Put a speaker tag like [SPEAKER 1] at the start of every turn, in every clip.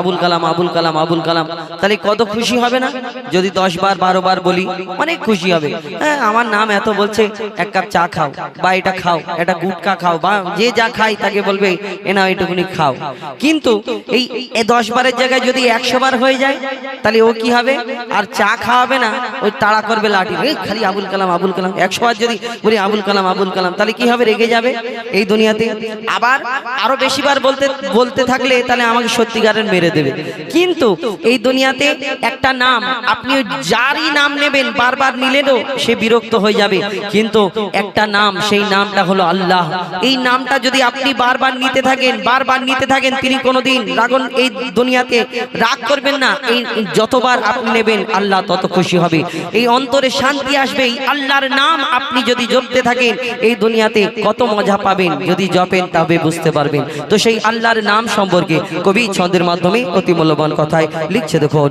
[SPEAKER 1] আবুল কালাম আবুল কালাম আবুল কালাম। তাহলে কত খুশি হবে না? যদি দশ বার, বারো বার বলি, অনেক খুশি হবে। হ্যাঁ আমার নাম এত বলছে, এক কাপ চা খাও, বা এটা খাও, এটা গুটকা খাও, বা যে যা খাই তাকে বলবে, এ না এটুকুনি খাও। কিন্তু এই দশ বারের জায়গায় যদি একশো বার হয়ে যায়, তাহলে ও কি হবে? আর চা খাওয়াবে না, ওই তাড়া করবে লাঠি। এই খালি আবুল কালাম আবুল কালাম। একশো বার যদি বলি, আবুল কালাম আবুল কালাম, তাহলে কি হবে? রেগে যাবে এই দুনিয়াতে। আবার আরও বেশি বার বলতে বলতে থাকলে তাহলে আমাকে সত্যিকারের মেরে দেবে। কিন্তু এই দুনিয়াতে একটা নাম, আপনি যারই নাম নেবেন, বারবার নিলেনও সে বিরক্ত হয়ে যাবে। কিন্তু একটা নাম, সেই নামটা হলো আল্লাহ। এই নামটা যদি আপনি বারবার নিতে থাকেন, বারবার নিতে থাকেন, তিনি কোনোদিন রাগন এই দুনিয়াতে রাগ করবেন না। এই যতবার আপনি নেবেন, আল্লাহ তত খুশি হবে। এই অন্তরে শান্তি আসবে, এই আল্লাহর নাম আপনি যদি জপতে থাকেন, এই দুনিয়াতে কত মজা পাবেন। যদি জপেন, তবে বুঝতে পারবেন। তো সেই আল্লাহর নাম সম্পর্কে কবি ছন্দের মাধ্যমে অতি মূল্যবান কথায় লিখছে দেখুন।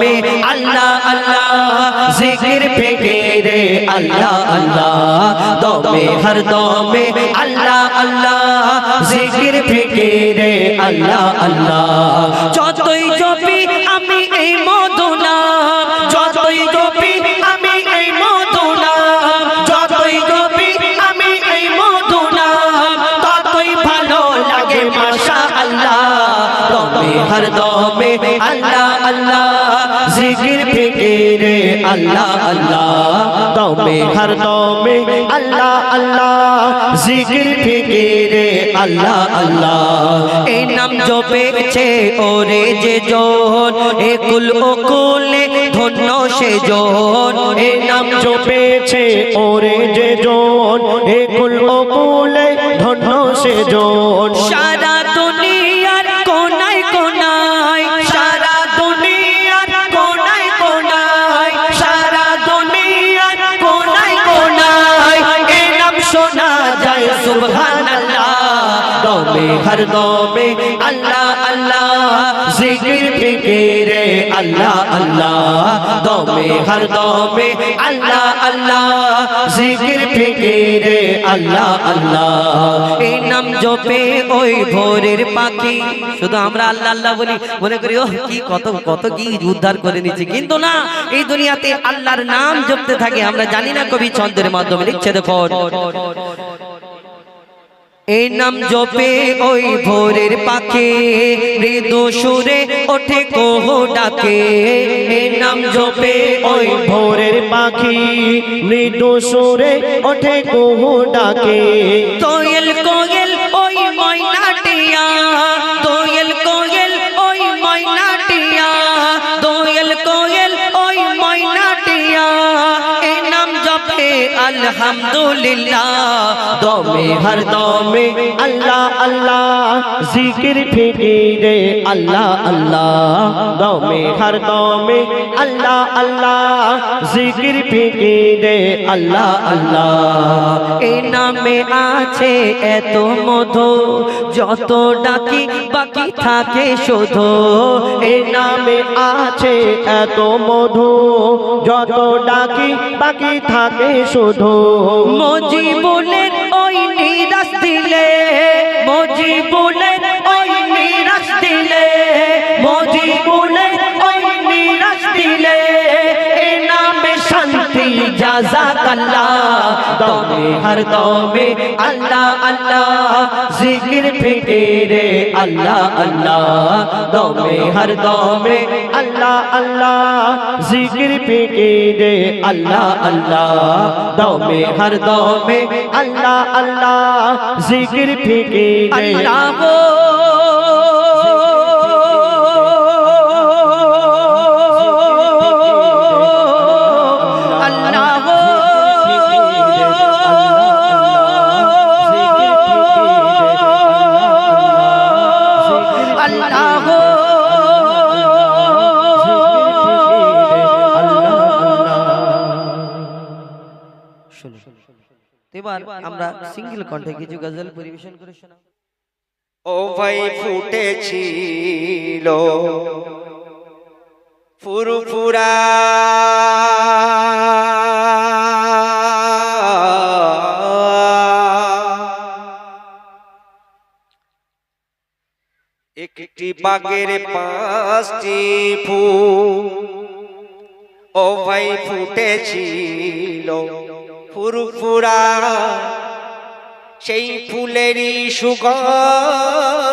[SPEAKER 1] দমে আল্লাহ আল্লাহ, জিকির ফিকিরে আল্লাহ আল্লাহ, দমে, হর দমে। আল্লাহ আল্লাহ, জিকির ফিকিরে আল্লাহ আল্লাহ, যতই জপি আমি এই দমে, হর দমে। আল্লাহ আল্লাহ জিকির ফিকিরে আল্লাহ আল্লাহ। দমে, হর দমে, আল্লাহ আল্লাহ। জিকির ফিকিরে আল্লাহ আল্লাহ। এই নাম জপেছে ওরে যে জন এ কুল ও কুলে ধন্য সে জন
[SPEAKER 2] এ নাম জপেছে ওরে যে জন এ কুল ও কুলে ধন্য সে জন
[SPEAKER 1] দমে আল্লাহ জিকির ফিকিরে আল্লাহ আল্লাহ দমে হর দমে আল্লাহ আল্লাহ জিকির ফিকিরে আল্লাহ আল্লাহ এই নাম জপে ওই ভোরের পাখি শুধু আমরা আল্লাহ আল্লাহ বলি। মনে করি ও কি কত কত কি উদ্ধার করে নিচ্ছে কিন্তু না, এই দুনিয়াতে আল্লাহর নাম জপতে থাকে। আমরা জানি না কবি ছন্দের মাধ্যমে লিখছে দেখো এই নাম জপে ওই ভোরের পাখে মৃদু সুরে ওঠে কোহ ডাকে। এই নাম জপে ওই
[SPEAKER 2] ভোরের পাখি মৃদু সুরে ওঠে কুহু ডাকে।
[SPEAKER 1] তোয়েল কোয়েল আলহামদুলিল্লাহ,
[SPEAKER 2] দমে হর দমে, আল্লাহ আল্লাহ, জিকির ফিকিরে, আল্লাহ আল্লাহ, দমে হর দমে, আল্লাহ আল্লাহ, জিকির ফিকিরে, আল্লাহ আল্লাহ।
[SPEAKER 1] এই নামে আছে এত মধু, যত ডাকি বাকি থাকে শুধু।
[SPEAKER 2] এ নামে আছে এত মধু, যত ডাকি বাকি থাকে শুধু।
[SPEAKER 1] মজিবুলের ওই নিরাশ দিলে মজিবুলের জাজাকাল্লাহ দমে হর দমে আল্লাহ আল্লাহ জিকির ফিকিরে আল্লাহ আল্লাহ দমে হর দমে
[SPEAKER 2] আল্লাহ আল্লাহ জিকির ফিকিরে আল্লাহ আল্লাহ দমে হর দমে আল্লাহ আল্লাহ জিকির ফিকিরে
[SPEAKER 1] আল্লাহ এবার আমরা সিঙ্গেল কণ্ঠে কিছু গজল পরিবেশন করে শোনাব।
[SPEAKER 2] ও ভাই ফুটেছিল ফুরফুরা একটি বাগের পাঁচটি ফুল ও ভাই ফুটেছিল। ফুরফুরা সেই ফুলেরই সুগন্ধিতে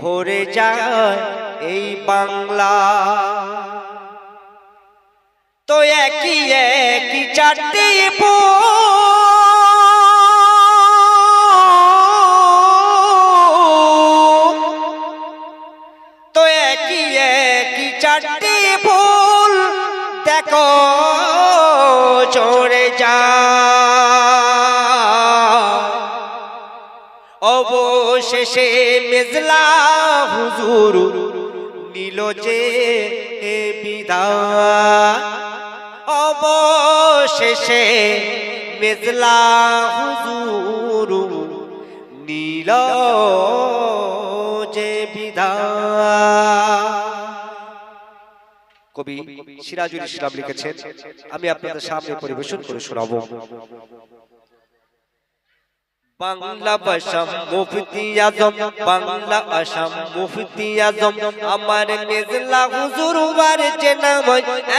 [SPEAKER 2] ভরে যায় এই বাংলা। তো একই একই চারটি ফুল মেজলা হুজুর নিল যে বিদায়। অবশেষে মেজলা হুজুর নীল যে বিদায়। কবি সিরাজুল ইসলাম লিখেছেন, আমি আপনাদের সামনে পরিবেশন করে শোনাবো। বাংলা ভাষাম মুফতি আজম, বাংলা আসাম মুফতি আজম। আমার মেজলা হুজুর বার চেনা নাম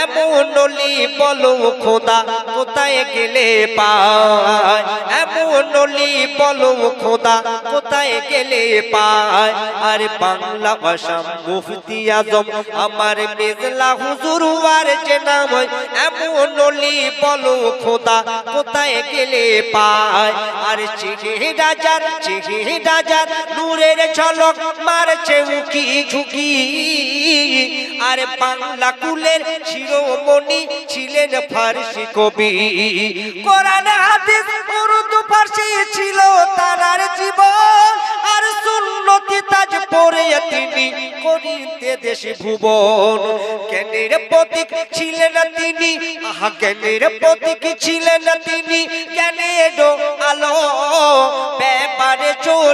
[SPEAKER 2] এমন নলি বলো খোদা, কোথায় গেলে পায়? এমন নলি বলো খোদা, কোথায় গেলে পায়? আর বাংলা ভাষাম মুফতি আজম, আমার মেজলা হুজুর বার যে নাম এমন অলি বলো খোদা, কোথায় গেলে পায়? আর চিহি রাজার চিহি রাজার নূরের ঝলক মারছে উকি ঝুঁকি। আর বাংলা কুলের শিরোমণি ছিলেন ফার্সি কবি। কোরআন হাদিস, উর্দু, ফার্সি ছিল তারার জীবন। আর সুন্নতি তাজ পরে তিনি করিতে দেশ ভুবন। জ্ঞানের প্রতীক ছিলেন তিনি, আহা, জ্ঞানের প্রতীক ছিলেন তিনি। জ্ঞানের আলো ব্যাপারে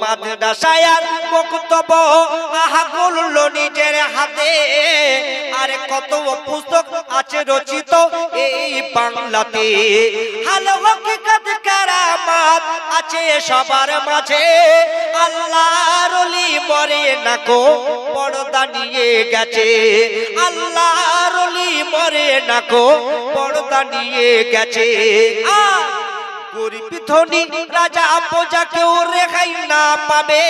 [SPEAKER 2] মাদ্রাসায়ার বক্তব্য, আহা করল নিজের হাতে। আর কত পুস্তক আছে রচিত এই বাংলাতে। হাল হকিকত কারামাত আছে সবার মাঝে। আল্লাহর অলি মরে নাকো পর্দা নিয়ে গেছে। আল্লাহর অলি মরে নাকো পর্দা নিয়ে গেছে। আর গরিব কেউ রেখাই না পাবে।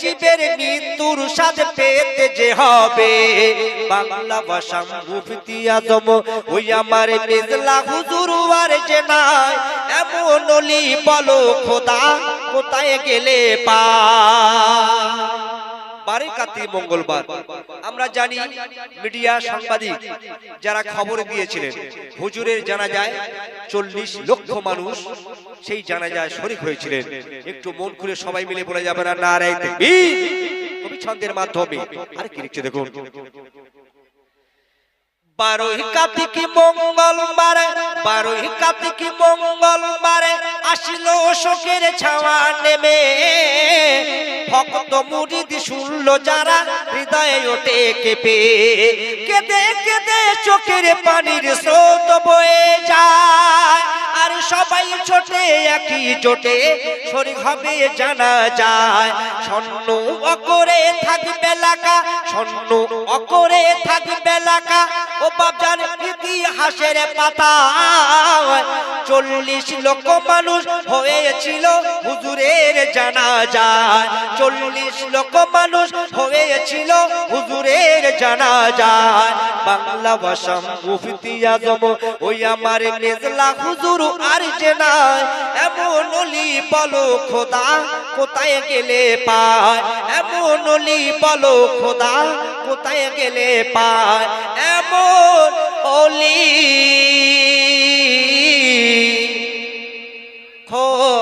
[SPEAKER 2] জীবের মৃত্যুর পেতে যে হবে। বাংলা ভাষা মুফতি আজম, ওই আমার আর যে এমন অলি বলো খোদা, কোথায় গেলে পা? বারে কাতি মঙ্গলবার। আমরা জানি মিডিয়া সাংবাদিক যারা খবর দিয়েছিলেন, হুজুরের জানা যায় চল্লিশ লক্ষ মানুষ সেই জানা যায় শরিক হয়েছিলেন। একটু মন খুলে সবাই মিলে বলে যাবে না নারায় কবি ছন্দের মাধ্যমে। আর কি দেখুন। বারোই কাতিক মঙ্গলবার, বারোই কাতিক মঙ্গলবার আসিল শোকের ছাওয়া নেমে। ভক্ত মুরিদ শুনল যারা, হৃদয়ে ওঠে কেঁপে। কেঁদে কেঁদে চোখের পানির স্রোত বয়ে যায়। সবাই ছোটে, একই জোটে। শরীর হবে জানা যায়, স্বর্ণ অকরে থাকবে লাকা, স্বর্ণ অকরে থাকবে লাকা। ও বাবজান ইতিহাসের পাতা, চল্লিশ লক্ষ মানুষ হয়েছিল হুজুরের জানা যায়। চল্লিশ লক্ষ মানুষ হয়েছিল হুজুরের জানা যায়। বাংলা ভাষা মুফতি আজম, ওই আমার মেজলা হুজুর আর না এমন অলি বলো খোদা, কোথায় গেলে পায়? এমন অলি বলো খোদা, কোথায় গেলে পায়? এমন অলি খোদা।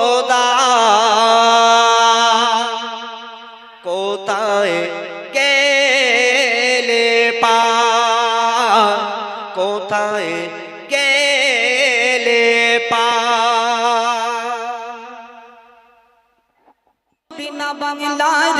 [SPEAKER 3] বিনা বাংলার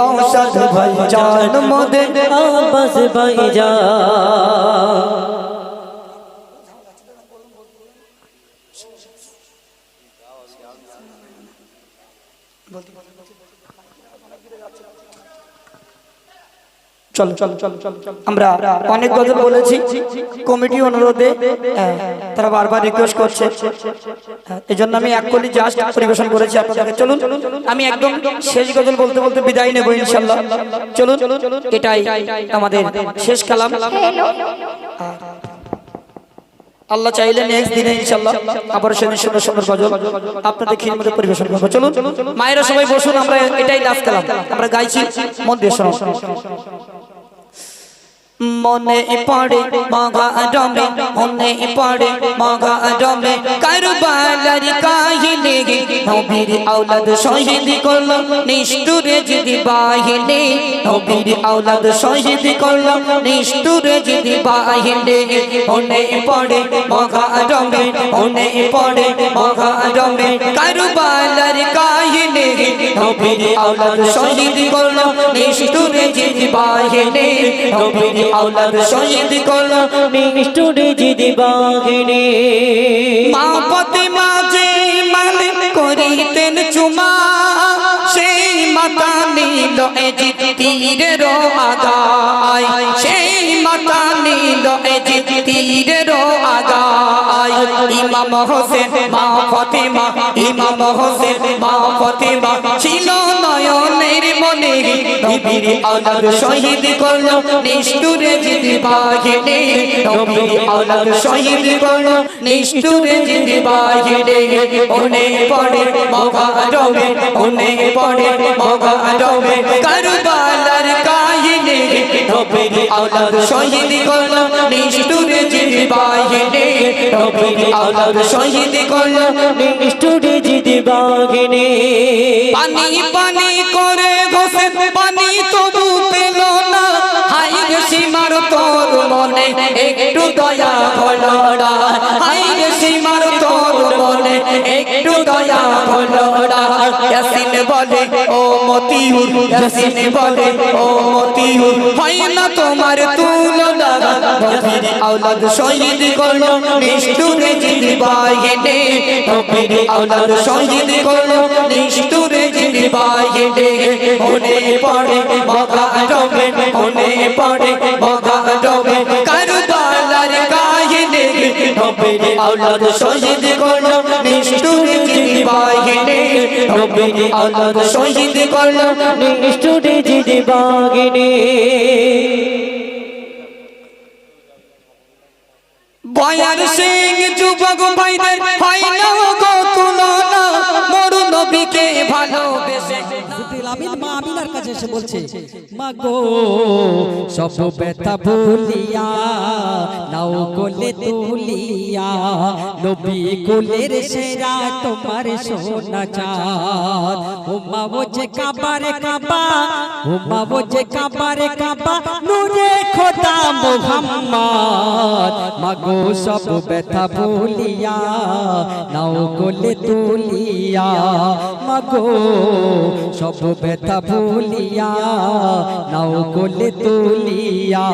[SPEAKER 3] নৌসাদ ভাই জান মোদের
[SPEAKER 4] আব্বাস ভাই
[SPEAKER 3] চল চল চল চল আমরা অনেক গজল বলেছি। কমিটি অনুরোধে তারা বারবার রিকোয়েস্ট করছে। এই জন্য আমি এক কলি জাস্ট পরিবেশন করেছি আপনাদের চলুন, আমি একদম শেষ গজল বলতে বলতে বিদায় নেব ইনশাল্লাহ। চলুন, এটাই আমাদের শেষ কালাম। আল্লাহ চাইলে নেক্সট দিনে ইনশাল্লাহ আবার সেদিন সুন্দর সুন্দর গজল আপনাদের খিদমতে পরিবেশন করব। চলুন, মায়েরা সবাই বসুন, আমরা এটাই লাস্ট কালাম। আমরা গাইছি, মন দিয়ে মনে পড়ে, মাগা রমে মনে পড়ে, মাগা রমে কারবালার কাহিনী, নবীর আওলাদ শহীদ করল, নিষ্ঠুরে যদি বাহিনী। নবীর আওলাদ শহীদ করল, নিষ্ঠুরে যদি বাহিনী। মনে পড়ে, মাগা রমে মনে পড়ে, মাগা রমে কারবালার কাহিনী নবীর যদি বাহিনী। নবীর আওলাদ, শহীদ করল
[SPEAKER 4] নিষ্ঠুরে জিদি বাগিনী
[SPEAKER 3] মা পতি মাঝে করিতেন চুমা, সেই মাতা নীল এজি তীরের আগায় সেই মাতা নীল এজি তীরের আগায় ইমাম হোসেন, মা ফতেমা, ইমাম হোসেন নবীর আলাদ শহীদ করল, নিষ্ঠুরে যদি বাহিনী। নবীর আলাদ শহীদ করল, নিষ্ঠুরে যদি বাহিনী। ওনে পড়ে মগা রবে ওনে পড়ে মগা রবে কারবালার কাহিনী নবীর আওলাদ শহীদ করল নিষ্ঠুরে জিদি বাহিনী নবীর আওলাদ শহীদ করল
[SPEAKER 4] নিষ্ঠুরে জিদি বাগিনী
[SPEAKER 3] পানি পানি করে ঘষে, পানি তবু পেল না। হাই সীমার তোর মনে, একটু দয়া হলো না হাই মনে একটু দয়া হলো না। ইয়াসিন বলে, ও মতিউর, ইয়াসিন বলে, ও মতিউর, হয় না তোমার তুলনা। নবীর আওলাদ শহীদ করল, নিষ্ঠুরে জিদি নবীর আওলাদ শহীদ করল, নিষ্ঠুরে জিদি বাহিনী মনে পড়ে মগা রবে, মনে পড়ে নবীর আওলাদ শহীদ করল নিষ্ঠুরে জিদি বাহিনী। নবীর আওলাদ শহীদ করল
[SPEAKER 4] নিষ্ঠুরে জিদি বাগিনী
[SPEAKER 3] বয়ার সিং যুবক ভাইদের হয় না গো মরু নবীকে ভালোবেসে।
[SPEAKER 5] আমিন মা আমিনার কাছে
[SPEAKER 4] এসে বলছে মাগো সব ব্যথা ভুলিয়া, নাও কোলে তুলিয়া, নবী কোলের সেরা তোমার সোনা চাঁদ। ও মা কাবারে কাবা ও মা কাবারে কাবা খোদা মোহাম্মদ। মাগো সব ব্যথা ভুলিয়া, নাও কোলে তুলিয়া মাগো সব ব্যথা ভুলিয়া, নাও কোলে তুলিয়া,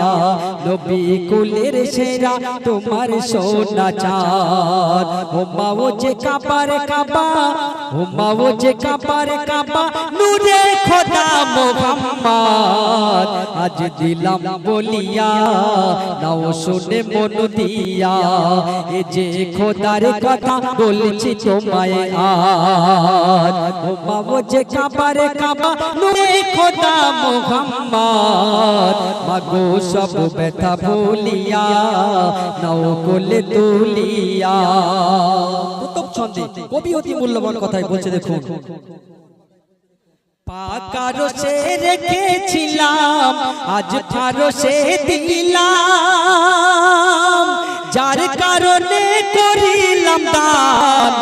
[SPEAKER 4] নবী কুলের সেরা তোমার সোনা চার ও মাও যে কাপার কাপা ও মাও যে কাপার কাপা নূরে খোদা। আজ দিলাম বলিয়া, নাও শুনে মন দিয়া। এ যে খোদার কথা বলছি তোমায় আজ। ও মাও যে কাবার কাবা, নূরে খোদা মোহাম্মদ। মাগো, সব ব্যথা ভুলিয়া, নাও কোলে তুলিয়া। প্রথম ছন্দে কবি অতি মূল্যবান কথাই বলছে দেখুন। পাকারো সে রেখেছিলাম আজ ফারো সে দিলাম। যার কারণে করিলাম দান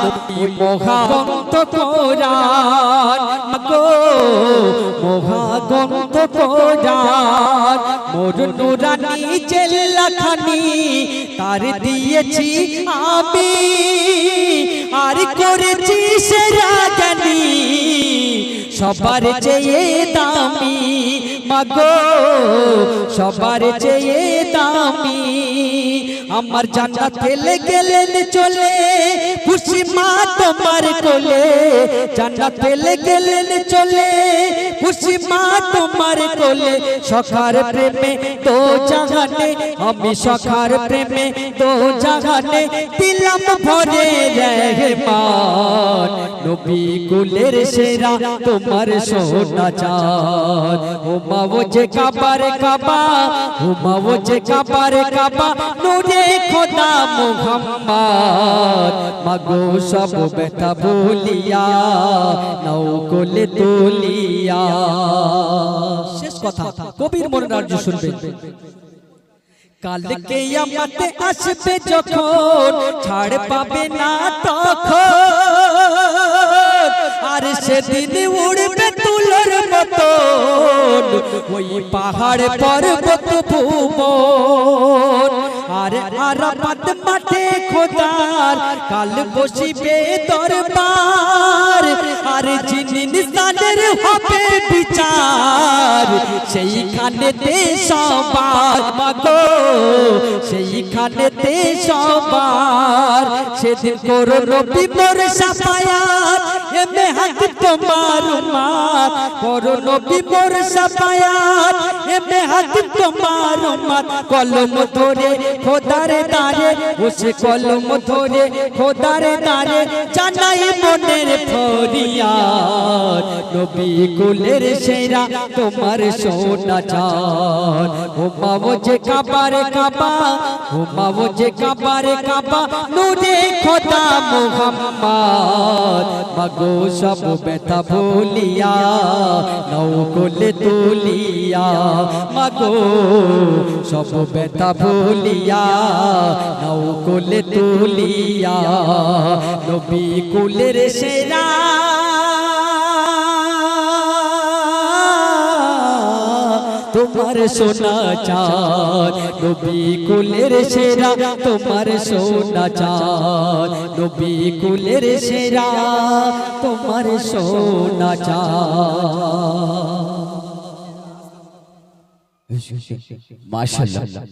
[SPEAKER 4] মহাগন্ত কোরআন গো মহাগন্ত কোরআন মোর নুরানি জেল্লাখানি তার দিয়েছি আমি। আর করেছি সে রাজানি। সবার চেয়ে দামি মাগো সবার চেয়ে দামি। আমার জান্নাত গেলেন চলে খুশি মা তোমার কোলে। জান্নাত গেলেন চলে খুশি মা তোমার কোলে। সখার প্রেমে তো জাগানে আমি সখার প্রেমে তো জাগানে দিলাম ভরে রহমান নবী কুলের সেরা, তোমার সোনা চাঁদ। ও যে কাবার কাবা ও যে কাবার কাবা, নূরে খোদা মুহাম্মদ। মাগো সব ব্যথা ভুলিয়া নাও কোলে তুলিয়া। শেষ কথা, কবির মনে রাজ্য শুনবেন। কালকে আমাতে আসবে যখন ছাড় পাবে না তখন। আর সেদিন উড়বে তুলোর মতন। ওই পাহাড় পর্বত ভূম আর আরামাত মাঠে খোদার, কাল বসিবে দরবার। আর জিনিন সাদের হবে বিচার সেইখানে তে সবার মাগো সেইখানে তে সবার। সেদিন করো নবী মোর সাফায়াত এমে হাত তোমার মাত করো নবী মোর সাফায়াত এমে হাত তোমার মাত কলম ধরে খোদারে দারে উসে কলম ধরে খোদারে দারে জানাই মনের ফরিয়াদ। নবী কুলের সেরা তোমার সোনা চাঁদ। ও মাও যে কাবার কাবা ও মাও যে কাবার কাবা, নূরে খোদা মুহাম্মদ। মাগো সব ব্যথা ভুলিয়া নৌ কোলে তুলিয়া মাগো, সব ব্যথা ভুলিয়া নৌ কোলে তুলিয়া, নবী কুলের সেরা। তোমার সোনা চাঁদ, নবী কুলের সেরা। তোমার সোনা চাঁদ, নবী কুলের সেরা। তোমার সোনা চাঁদ।
[SPEAKER 6] মাশাআল্লাহ।